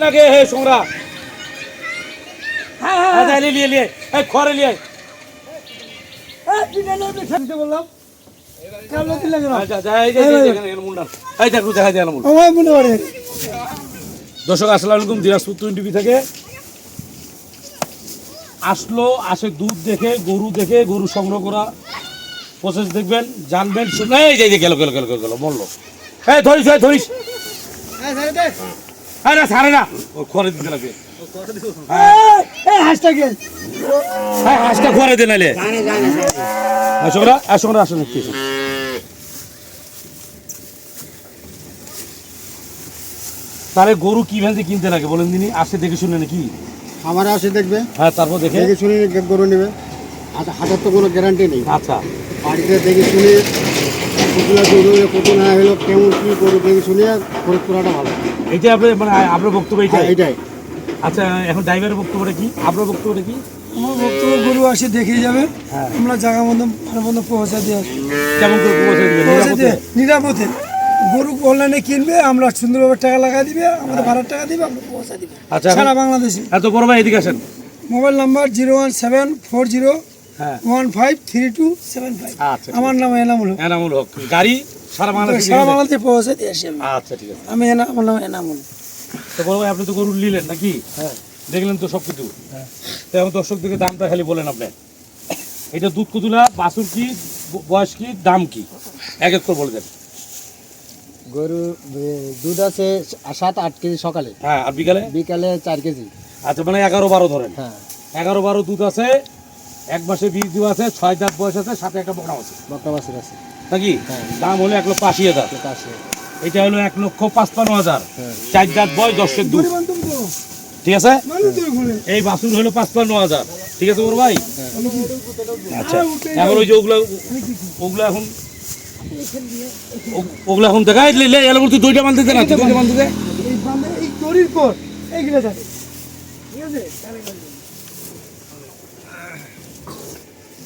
লাগে হে সোংরা হ্যাঁ হ্যাঁ লিয়ে লিয়ে এই খড়ে লিয়ে বললাম। আচ্ছা আচ্ছা দর্শক আসসালামু আলাইকুম দিনাজপুর টোয়েন্টি টিভি থেকে। আসলো আসে দুধ দেখে গরু দেখে গরু সংগ্রহ করা। প্রসেস দেখবেন জানবেন শুনে এই যে গেল গেল গেল গেল মরলো। এই ধরিস ধরিস। হ্যাঁ না ছাড়ে না ও দিতে লাগবে। হাঁসটা গেল হ্যাঁ হাঁসটা খড়ে দে নাইলে। আসোরা আসোরা আসুন একটু এসো। তাহলে গরু কি ভেলতে কিনতে লাগে বলেন দিনই আসে দেখে শুনে নাকি? আমার আসে দেখবে। হ্যাঁ তারপর দেখে। দেখে শুনে গরু নেবে। হাজার হাজার তো কোনো গ্যারান্টি নেই। আচ্ছা। বাড়িতে দেখে শুনে কতগুলা গরু কত না হলো কেমন কি গরু দেখে শুনে খরচ করাটা ভালো। এইটা আপনার মানে আপনার বক্তব্য এইটাই হ্যাঁ, এটাই? আচ্ছা এখন ড্রাইভারের বক্তব্যটা কি? আপনার বক্তব্যটা কি? আমার বক্তব্য গরু আসে দেখে যাবে। হ্যাঁ। আমরা জায়গা মতো ভালো মতো পৌঁছা দিয়ে আসব। কেমন করে পৌঁছে? দিয়ে নিরাপদে। গরু অনলাইনে কিনবে আমরা সুন্দরভাবে টাকা লাগাই দিবে আমাদের ভাড়ার টাকা দিবে আমরা পৌঁছা দিবে। আচ্ছা সারা বাংলাদেশে। এত বড় ভাই এদিকে আসেন। Mobile number zero one seven four zero হ্যাঁ। One five three two seven five. আচ্ছা আমার নাম এনামুল হক। এনামুল হক। গাড়ি? সারা বাংলাদেশ সারা বাংলাদেশে পৌঁছে দিয়ে আসি আচ্ছা ঠিক আছে। আমি এনা- আমার নাম এনামুল। তো বড় ভাই আপনি তো গরু নিলেন নাকি? হ্যাঁ। দেখলেন তো সব কিছু তো এখন দর্শক দামটা খালি বলেন আপনি। এটা দুধ কুতুলা কি? বয়স কি? দাম কি? এক এক করে বলে দেন। গরু দুধ আছে সাত আট কেজি সকালে। হ্যাঁ আর বিকালে? বিকালে চার কেজি। আচ্ছা মানে এগারো বারো ধরেন। হ্যাঁ। এগারো বারো দুধ আছে এক মাসে বীজ দেওয়া আছে ছয় দাঁত বয়স আছে সাথে একটা বকনা আছে বকরা বাছুর আছে। নাকি? হ্যাঁ। দাম হলো এক লক্ষ আশি হাজার। এটা হলো এক লক্ষ পাঁচপান্ন হাজার। হ্যাঁ। চার দাঁত বয়স দশের দুধ। ঠিক আছে? এই বাসুর হলো পাঁচপান্ন হাজার। ঠিক আছে ওর ভাই? আচ্ছা। এখন ওই যে ওগুলো ওগুলো এখন ও- ওগুলো এখন দেখাই লে লে এলো বলতে দুইটা বানতে দে না দুইটা বানতে দে এই বান্ধে এই দড়ির পর এইগুলো যাবে। ঠিক আছে?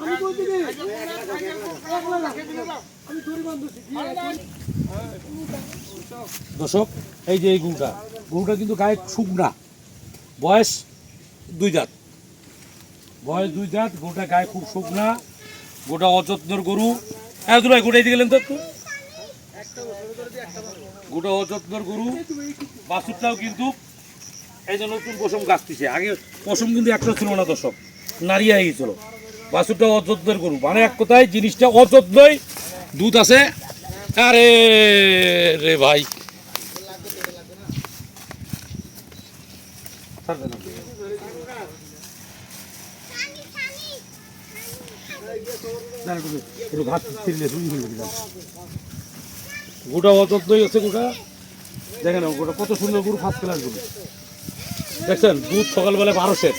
আমি আমি দর্শক, এই যে এই গরুটা গরুটা কিন্তু গায়ে শুকনা। বয়স দুই দাঁত বয়স দুই দাঁত গরুটা গায়ে খুব শুকনা, গোটা অযত্নর গরু। হ্যাঁ দুলাই গোটাই দিয়ে গেলেন তো গোটা অযত্নর গরু, বাছুরটাও কিন্তু এই যে নতুন পশম গাছতিছে আগে পশম কিন্তু একটা ছিল না দর্শক নারিয়ে হয়ে গেছিল বাছুরটা অযত্নের গরু মানে এক কথায় জিনিসটা অযত্নই। দুধ আছে? আরে রে ভাই। গোটা অযত্নই আছে গোটা? দেখেন গোটা কত সুন্দর গরু ফার্স্ট ক্লাস গরু। দেখছেন? দুধ সকালবেলা বারো সেট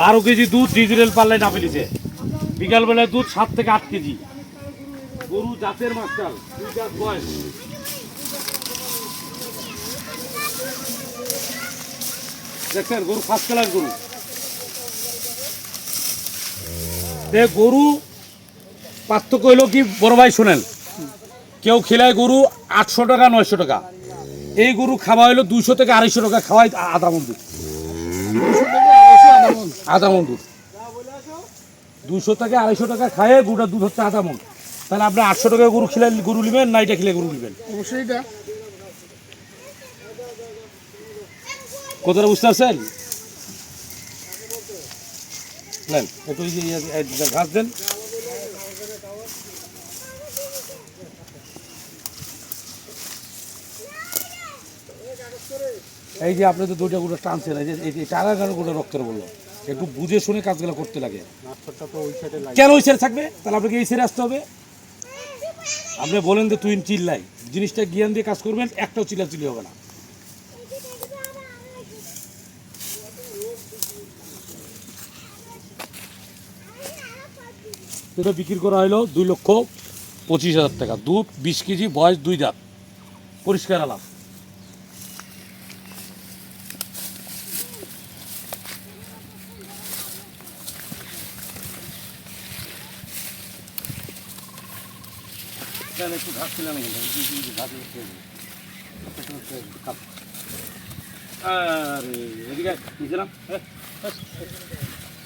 বারো কেজি দুধ ডিজিটাল পাল্লায় না ফেলিছে বিকালবেলায় দুধ সাত থেকে আট কেজি। গরু জাতের মাস্টার, দুই জাত বয়স। দেখছেন, গরু ফার্স্ট ক্লাস গরু। গরু, পার্থক্য হইল কি, বড় ভাই শোনেন, কেউ খেলায় গরু আটশো টাকা, নয়শো টাকা। এই গরু খাওয়া হলো দুইশো থেকে আড়াইশো টাকা, খাওয়াই আধা মন দুধ। আধা দুধ। দুশো থেকে আড়াইশো টাকা খায় গরুটা দুধ হচ্ছে আধা মন তাহলে আপনি আটশো টাকা গরু খেলে গরু নেবেন না এটা খেলে গরু নেবেন অবশ্যই এটা কথাটা বুঝতে পারছেন নেন একটু ঘাস দেন এই যে আপনি তো দুইটা গুলো টানছেন এই যে এই যে টানা গানো গুলো রক্তের বলল একটু বুঝে শুনে কাজগুলো করতে লাগে। কেন ওই সাইডে থাকবে? তাহলে আপনাকে এই সাইডে আসতে হবে। আপনি বলেন যে তুই চিল্লাই। জিনিসটা জ্ঞান দিয়ে কাজ করবেন একটাও চিল্লা চিলি হবে না। সেটা বিক্রি করা হইল দুই লক্ষ পঁচিশ হাজার টাকা। দুধ বিশ কেজি বয়স দুই দাঁত। পরিষ্কার আলাপ। একটু ঘাস ছিলাম আরে এদিকে আয়, নিচে নাম। এ, এ,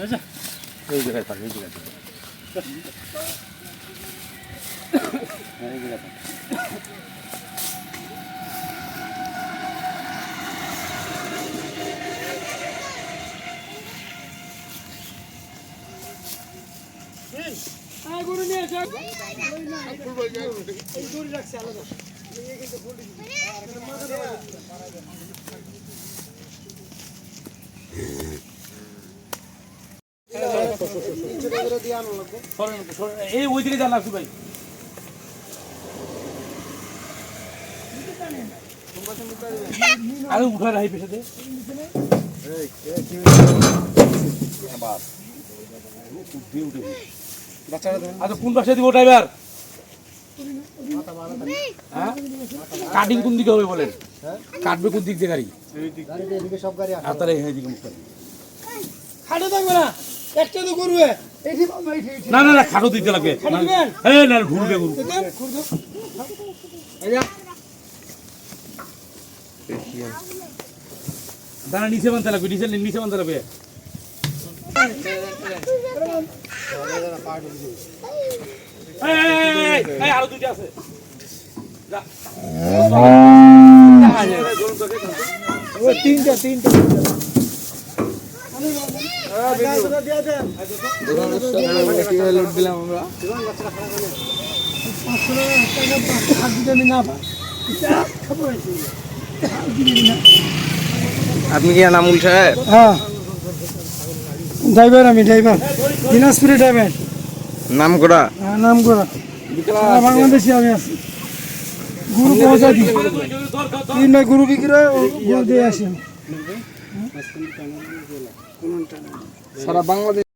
এই যে, এই জায়গায় থাক এই জায়গায়। হ্যাঁ, এই জায়গায় থাক। এই গরু রাখছে আলাদা সরেন, সরেন, এই ওইদিকে যান লাগছে ভাই আরে উঠা রাখি পেছাতে আচ্ছা কোন পাশে দিব ড্রাইভার হ্যাঁ? কাটিং কোন দিকে হবে বলেন? কাটবে কোন দিক দিয়ে গাড়ি? আর তাহলে দিকে খাটে থাকবে না একটা তো না না না খাটো দিতে লাগবে হ্যাঁ না ঘুরবে। দাঁড়া নিচে বানতে লাগবে নিচে নিচে বানতে লাগবে এই, এই, এই, এই, এই, আরও দুইটা আছে। তিনটা তিনটা গাছটা দিয়ে দেন। পাঁচশো টাকা টাকা হাত দিতে আমি না পাই। এটা খাব নাকি? আপনি কি নামুল সাহেব হ্যাঁ ড্রাইভার আমি, ড্রাইভার দিনাজপুরে ড্রাইভার নাম করা হ্যাঁ, নাম করা বাংলাদেশে আমি আছি। গুরু পৌঁছা দিই তিন ভাই গুরু বিক্রি ও গুরু দিয়ে আসি আমি। সারা বাংলাদেশ